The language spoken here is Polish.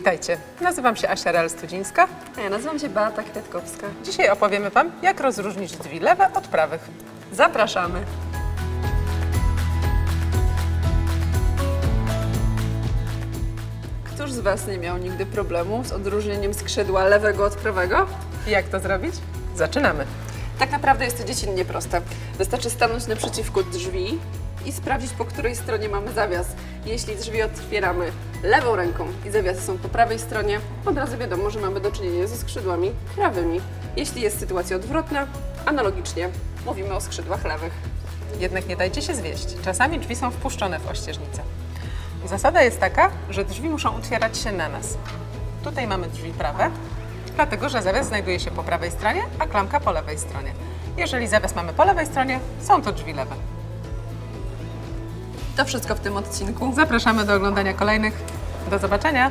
Witajcie, nazywam się Asia Real-Studzińska. A ja nazywam się Beata Kwiatkowska. Dzisiaj opowiemy Wam, jak rozróżnić drzwi lewe od prawych. Zapraszamy. Któż z Was nie miał nigdy problemu z odróżnieniem skrzydła lewego od prawego? I jak to zrobić? Zaczynamy. Tak naprawdę jest to dziecinnie proste. Wystarczy stanąć naprzeciwko drzwi i sprawdzić, po której stronie mamy zawias. Jeśli drzwi otwieramy lewą ręką i zawiasy są po prawej stronie, od razu wiadomo, że mamy do czynienia ze skrzydłami prawymi. Jeśli jest sytuacja odwrotna, analogicznie mówimy o skrzydłach lewych. Jednak nie dajcie się zwieść. Czasami drzwi są wpuszczone w ościeżnicę. Zasada jest taka, że drzwi muszą otwierać się na nas. Tutaj mamy drzwi prawe, dlatego że zawias znajduje się po prawej stronie, a klamka po lewej stronie. Jeżeli zawias mamy po lewej stronie, są to drzwi lewe. To wszystko w tym odcinku. Zapraszamy do oglądania kolejnych. Do zobaczenia!